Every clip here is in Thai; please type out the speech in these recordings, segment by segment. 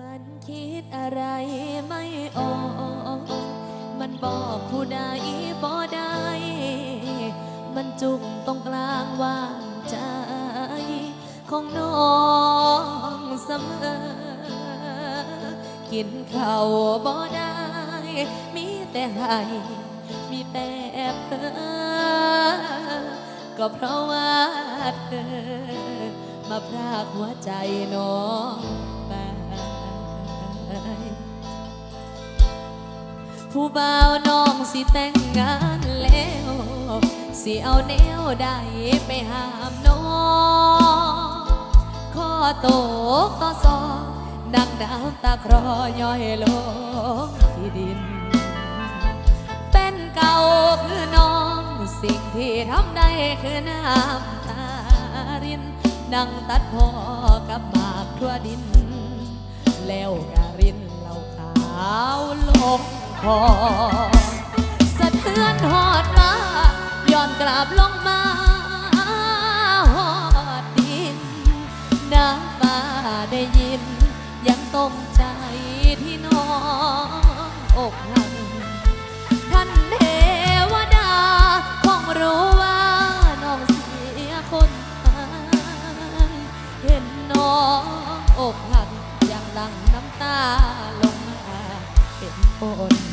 มันคิดอะไรไม่ออกมันบอกผู้ใดบ่ได้ มันจุกตรงกลางว่างใจ ของน้องเสมอ กินข้าวบ่ได้ มีแต่ให้มีแต่เพ้อก็เพราะว่าเธอมาพรากหัวใจน้อง ผู้บ่าวน้องสิแต่งงานแล้ว สิเอาแนวใดไปหามน้องข้อโตกต่อซอนักดาวตาครอย่อยลงที่ดิน เป็นเก่าคือน้องสิ่งที่ทำได้คือน้ำตาริน นั่งตัดพอกับหมากทั่วดิน แล้วการินเหล่าขาวลง อสะเทือนหอดมาย้อนกลับลงมาหอดดินน้ำฟ้าได้ยิน ยังตรงใจที่น้องอกหักท่านเทวดาคงรู้ว่าน้องเสียคนทางเห็นน้องอกหักย่างหลังน้ำตาลงมาเป็นฝน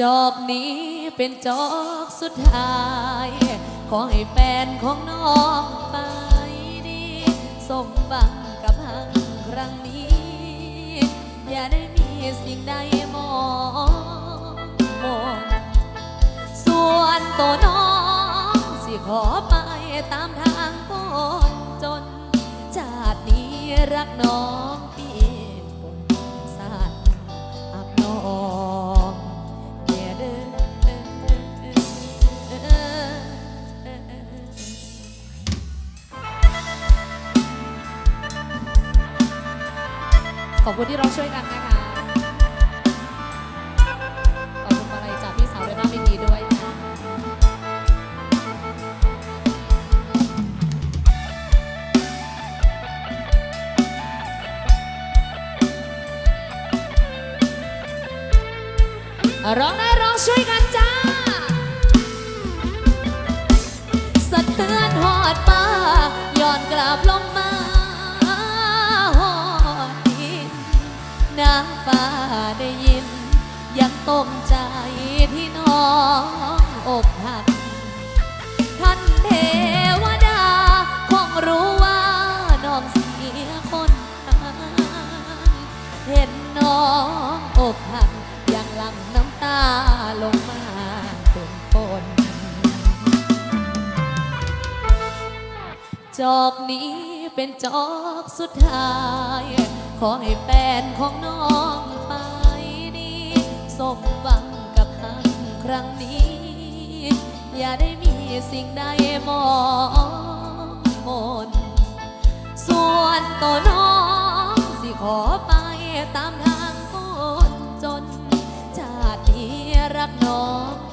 จอกนี้เป็นจอกสุดท้าย ขอให้แฟนของน้องไปดีสมหวังกับหังครั้งนี้ อย่าได้มีสิ่งใดมองมนส่วนตัวน้องสิขอไปตามทางคนจน ชาตินี้รักน้อง อบคุณที่เราช่วยกันนะคะ ขอบคุณมาลัยจากพี่สาวด้วยน้ามินดีด้วยร้องได้ร้องช่วยกันจ้า ฟ้าได้ยิน ยังตกใจที่น้องอกหัก ท่านเทวดาคงรู้ว่าน้องเสียคนเห็นน้องอกหักยังหลั่งน้ำตาลงมาเป็นฝนจอกนี้ เป็นจอกสุดท้าย ขอให้แฟนของน้องไปดีสมหวังกับหังครั้งนี้ อย่าได้มีสิ่งใดมองมน ส่วนตัวน้องสิขอไปตามทางคนจน ชาตินี้รักน้อง